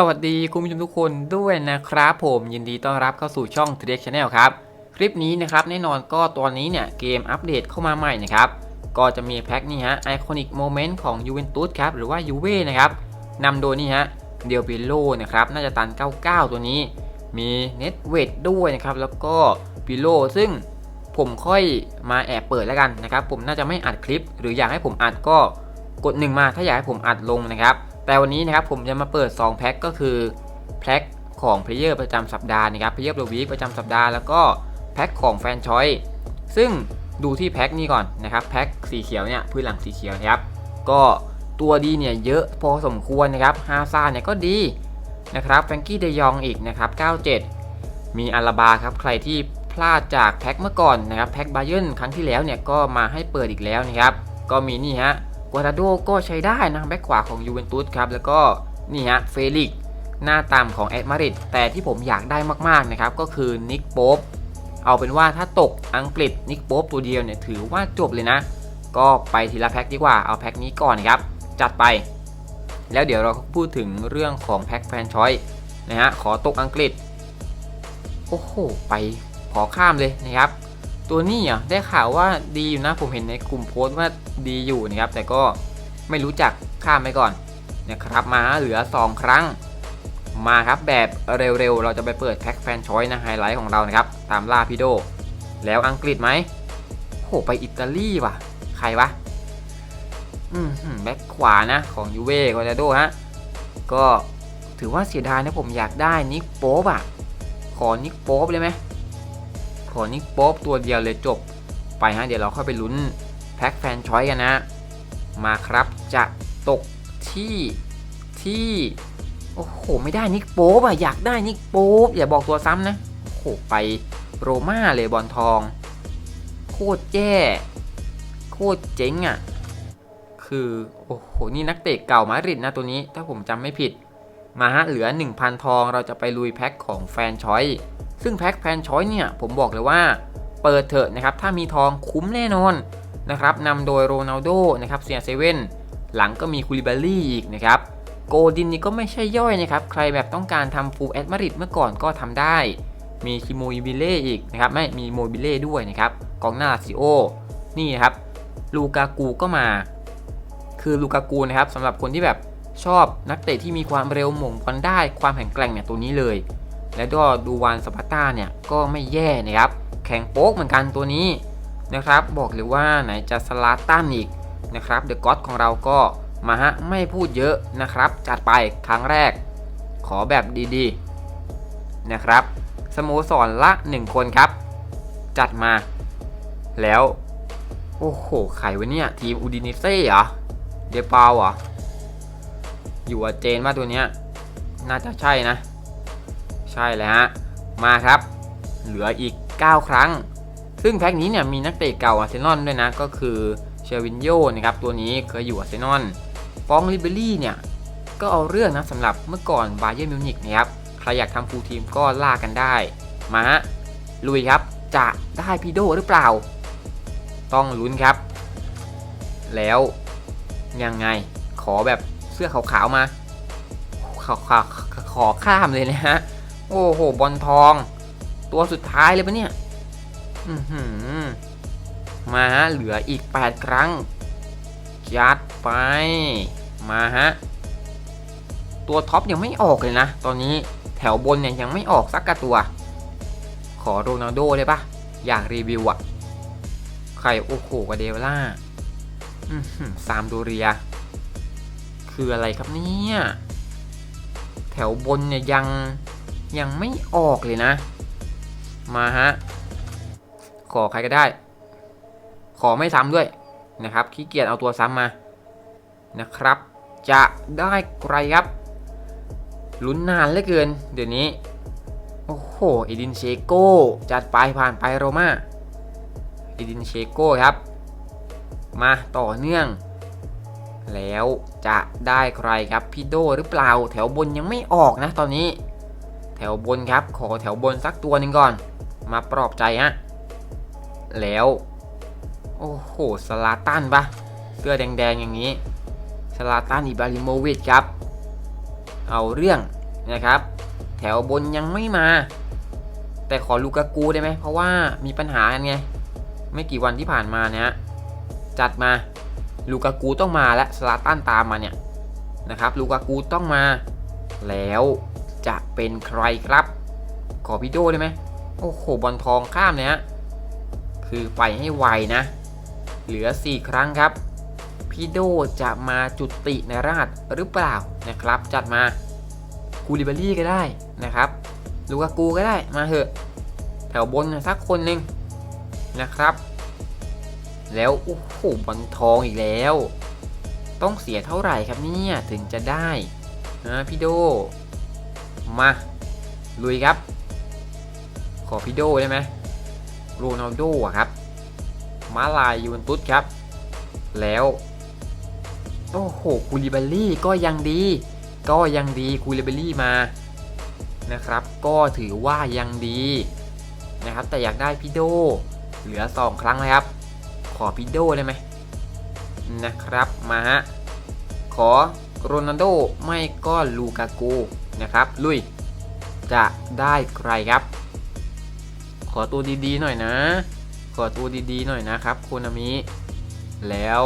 สวัสดีคุณผู้ชมทุกคนด้วยนะครับผมยินดีต้อนรับเข้าสู่ช่อง t r e k Channel ครับคลิปนี้นะครับแน่นอนก็ตอนนี้เนี่ยเกมอัปเดตเข้ามาใหม่นะครับก็จะมีแพ็คนี่ฮะ Iconic Moment ของ Juventus ครับหรือว่ายูเว่นะครับนำโดยนี่ฮะเดียวปิโลนะครับน่าจะตัน 99 ตัวนี้ มีเน็ตเวดด้วยนะครับแล้วก็ปิโลซึ่งผมค่อยมาแอบเปิดแล้วกันนะครับผมน่าจะไม่อัดคลิป หรืออยากให้ผมอัดก็กดหนึ่งมาถ้าอยากให้ผมอัดลงนะครับ แต่วันนี้นะครับผมจะมาเปิด 2 แพ็คก็คือแพ็คของเพลเยอร์ประจำสัปดาห์นะครับเพลเยอร์เดอะวีคประจำสัปดาห์แล้วก็แพ็คของแฟนชอยซึ่งดูที่แพ็คนี้ก่อนนะครับแพ็คสีเขียวเนี่ยพื้นหลังสีเขียวนะครับก็ตัวดีเนี่ยเยอะพอสมควรนะครับฮาซาเนี่ยก็ดีนะครับแฟรงกี้เดยองอีกนะครับ97 มีอาราบาครับใครที่พลาดจากแพ็คเมื่อก่อนนะครับแพ็คบาเยนครั้งที่แล้วเนี่ยก็มาให้เปิดอีกแล้วนะครับก็มีนี่ฮะ กัวตาโดก็ใช้ได้นะแบ็คขวาของยูเวนตุสครับแล้วก็นี่ฮะเฟลิกหน้าตามของแอดมาริดแต่ที่ผมอยากได้มากๆนะครับก็คือนิกโป๊ปเอาเป็นว่าถ้าตกอังกฤษนิกโป๊ปตัวเดียวเนี่ยถือว่าจบเลยนะ ก็ไปทีละแพ็คดีกว่าเอาแพ็คนี้ก่อนนะครับจัดไป แล้วเดี๋ยวเราพูดถึงเรื่องของแพ็คแฟนชอยนะฮะขอตกอังกฤษโอ้โหไปขอข้ามเลยนะครับ ตัวนี้อะได้ข่าวว่าดีอยู่นะผมเห็นในกลุ่มโพสต์ว่าดีอยู่นะครับ แต่ก็ไม่รู้จักข้ามไปก่อนนะครับ มาเหลือ 2 ครั้ง มาครับแบบเร็วๆ เราจะไปเปิดแพ็คแฟนชอยนะไฮไลท์ของเรานะครับ ตามล่าพีโด แล้วอังกฤษไหมโหไปอิตาลีว่ะ ใครวะอืมแบ็คขวานะของยูเว่กอจาโดฮะก็ถือว่าเสียดายนะผมอยากได้นิกโป๊ปอะขอนิกโป๊ปเลยไหม ขอนิกโป๊ปตัวเดียวเลยจบไปฮะเดี๋ยวเราค่อยไปลุ้นแพ็คแฟนชอยกันนะ มาครับจะตกที่ที่ โอ้โห ไม่ได้นิกโป๊ปอะอยากได้นิกโป๊ปอย่าบอกตัวซ้ำนะ โอ้โห ไปโรม่าเลยบอลทอง โคตรแย่ โคตรเจ๋งอะคือ โอ้โห นี่นักเตะเก่ามาดริดนะตัวนี้ถ้าผมจำไม่ผิด มาฮะเหลือ 1,000 ทองเราจะไปลุยแพ็คของแฟนชอย ซึ่งแพ็คแฟนชอยเนี่ยผมบอกเลยว่าเปิดเถอะนะครับถ้ามีทองคุ้มแน่นอนนะครับนำโดยโรนัลโดนะครับเซียเซเว่นหลังก็มีคูลิบาลี่อีกนะครับโกดินนี่ก็ไม่ใช่ย่อยนะครับ ใครแบบต้องการทำฟูลแอดมาริดเมื่อก่อนก็ทำได้ มีคิโมอิบิเล่อีกนะครับ ไม่มีโมบิเล่ด้วยนะครับ กองหน้าซิโอ นี่นครับ ลูกากูก็มา คือลูกากูนะครับสำหรับคนที่แบบชอบนักเตะที่มีความเร็วหม่งบอลได้ความแข็งแกร่งเนี่ยตัวนี้เลย แล้วก็ดูวานสปาร์ต้าเนี่ยก็ไม่แย่นะครับ แข็งโป๊กเหมือนกันตัวนี้นะครับ บอกเลยว่าไหนจะสลาตันอีกนะครับเดอะก็อดของเราก็มาฮะไม่พูดเยอะนะครับ จัดไปครั้งแรก ขอแบบดีๆนะครับสโมสรละ 1 คนครับ จัดมา แล้ว โอ้โหใครวะเนี่ย ทีมอูดินิเซ่เหรอ เดปาวเหรอ อยู่กับเจนมาตัวเนี้ย น่าจะใช่นะ ช่เลยฮะ มาครับ เหลืออีก 9 ครั้ง ซึ่งแพ็คนี้เนี่ยมีนักเตะเก่าอาร์เซนอลด้วยนะ ก็คือเชวินโยนะครับ ตัวนี้เคยอยู่อาร์เซนอลฟองลิเบอรี่เนี่ย ก็เอาเรื่องนะสำหรับเมื่อก่อนบาเยอร์มิวนิกนะครับ ใครอยากทำฟูลทีมก็ล่ากันได้ มาฮะ ลุยครับ จะได้พีโดหรือเปล่า ต้องลุ้นครับ แล้วยังไง ขอแบบเสื้อขาวๆมาขอขอขอข้ามเลยนะฮะ โอ้โห บอลทอง ตัวสุดท้ายเลยปะเนี่ย อือหือ มาฮะ เหลืออีก 8 ครั้ง ยัดไป มาฮะ ตัวท็อปยังไม่ออกเลยนะ ตอนนี้แถวบนเนี่ยยังไม่ออกสักกระตัว ขอโรนัลโดได้ปะอยากรีวิวอะใครโอ้โหกาเดวล่าซามโดเรีย คืออะไรครับเนี่ย แถวบนเนี่ยยัง ยังไม่ออกเลยนะ มาฮะ ขอใครก็ได้ ขอไม่ซ้ำด้วยนะครับขี้เกียจเอาตัวซ้ำมานะครับ จะได้ใครครับลุ้นนานเหลือเกิน เดี๋ยวนี้ โอ้โหเอดินเชโก้จัดไปผ่านไปโรมาเอดินเชโก้ครับ มาต่อเนื่อง แล้วจะได้ใครครับพี่โดหรือเปล่าแถวบนยังไม่ออกนะตอนนี้ แถวบนครับ ขอแถวบนสักตัวหนึ่งก่อน มาปลอบใจฮะ แล้ว โอ้โห สลาตันปะเสื้อแดงๆอย่างนี้ สลาตันอิบาฮิโมวิชครับ เอาเรื่องนะครับ แถวบนยังไม่มา แต่ขอลูกากูได้ไหม เพราะว่ามีปัญหากันไง ไม่กี่วันที่ผ่านมาเนี่ยจัดมาลูกากูต้องมาและสลาตันตามมาเนี่ยนะครับลูกากูต้องมาแล้ว จะเป็นใครครับ ขอพี่โดได้ไหมโอ้โหบอลทองข้ามเนี่ยฮะคือไปให้ไวนะ เหลือ 4 ครั้งครับ พี่โดจะมาจุติในราชหรือเปล่านะครับ จัดมาคูลิบารี่ก็ได้นะครับลูกากูก็ได้มาเถอะ แถวบนสักคนหนึ่งนะครับ แล้วโอ้โหบอลทองอีกแล้ว ต้องเสียเท่าไหร่ครับเนี่ย ถึงจะได้นะพี่โด มาลุยครับ ขอพี่โดได้ไหมโรนัลโดอะครับมาลายยูนตุสครับ แล้วโอ้โหคูลิบาลี่ก็ยังดี ก็ยังดีคูลิบาลี่มานะครับ ก็ถือว่ายังดีนะครับ แต่อยากได้พี่โดเหลือ 2 ครั้งเลยครับ ขอพี่โดได้ไหมนะครับมาฮะขอโรนัลโดไม่ก็ลูกากู นะครับ ลุย จะได้ใครครับ ขอตัวดีๆหน่อยนะ ขอตัวดีๆหน่อยนะครับโคนามิ แล้ว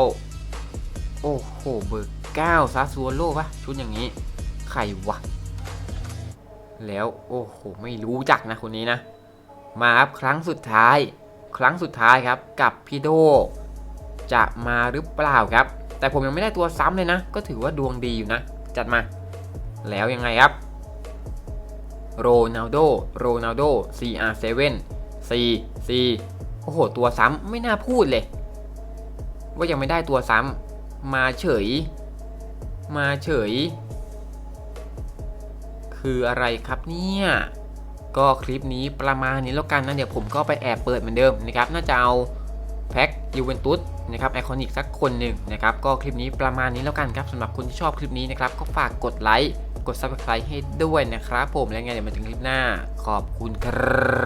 โอ้โห เบอร์เก้าซาซัวโลปะชุดอย่างนี้ ใครวะ แล้วโอ้โห ไม่รู้จักนะคนนี้นะ มาครับครั้งสุดท้าย ครั้งสุดท้ายครับกับพี่โด จะมาหรือเปล่าครับ แต่ผมยังไม่ได้ตัวซ้ำเลยนะ ก็ถือว่าดวงดีอยู่นะ จัดมา แล้วยังไงครับโรนัลโดโรนัลโด CR7 C C โอ้โห ตัวซ้ำไม่น่าพูดเลย ว่ายังไม่ได้ตัวซ้ำมาเฉย มาเฉย คืออะไรครับเนี่ย ก็คลิปนี้ประมาณนี้แล้วกันนะเดี๋ยวผมก็ไปแอบเปิดเหมือนเดิมนะครับ น่าจะเอา แพ็กยูเวนตุสนะครับไอคอนิกสักคนหนึ่งนะครับก็คลิปนี้ประมาณนี้แล้วกันครับสำหรับคนที่ชอบคลิปนี้นะครับก็ฝากกดไลค์กด Subscribe ให้ด้วยนะครับผมและไงเดี๋ยวมาถึงคลิปหน้าขอบคุณครับ